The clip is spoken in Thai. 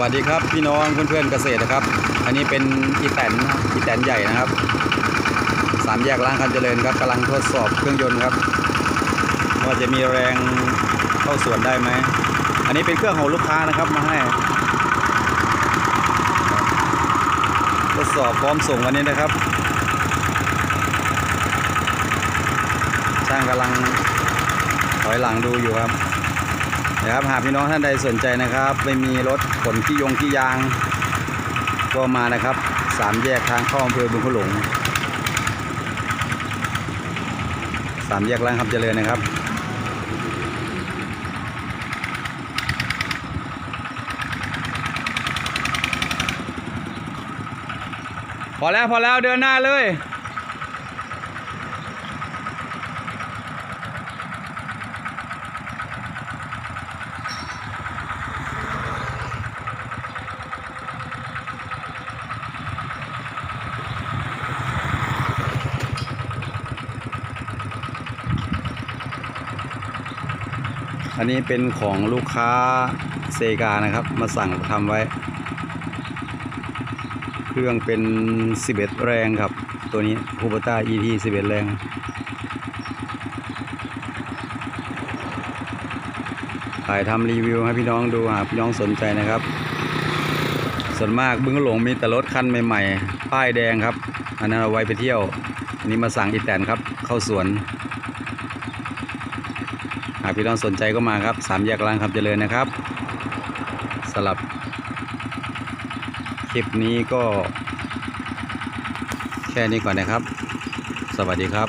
วัสดีครับพี่น้องเพื่อนๆเกษตรนะครับ อันนี้เป็นอีแตนอีแตนใหญ่นะครับสามแยกล้างคันเจริญครับกำลังทดสอบเครื่องยนต์ครับว่าจะมีแรงเข้าสวนได้ไหมอันนี้เป็นเครื่องของลูกค้านะครับมาให้ทดสอบพร้อมส่งวันนี้นะครับ ช่างกำลังถอยหลังดูอยู่ครับ นะครับหากพี่น้องท่านใดสนใจนะครับ ไม่มีรถขนขี้ยงขี้ยาง ก็มานะครับสามแยกทางเข้าอำเภอบึงขุหลงสามแยกร้านคำเจริญนะครับพอแล้วพอแล้วเดินหน้าเลย อันนี้เป็นของลูกค้าเซกานะครับ มาสั่งทำไว้ เครื่องเป็น 11 แรงครับ ตัวนี้คูปต้า ET 11 แรง ถ่ายทำรีวิวให้พี่น้องดูหากพี่น้องสนใจนะครับ ส่วนมากบึงหลงมีแต่รถคันใหม่ๆ ป้ายแดงครับ อันนั้นเอาไว้ไปเที่ยวอันนี้มาสั่งอีแตนครับ เข้าสวน หากพี่น้องสนใจก็มาครับสามแยกรางคำเจริญนะครับสลับคลิปนี้ก็แค่นี้ก่อนนะครับ สวัสดีครับ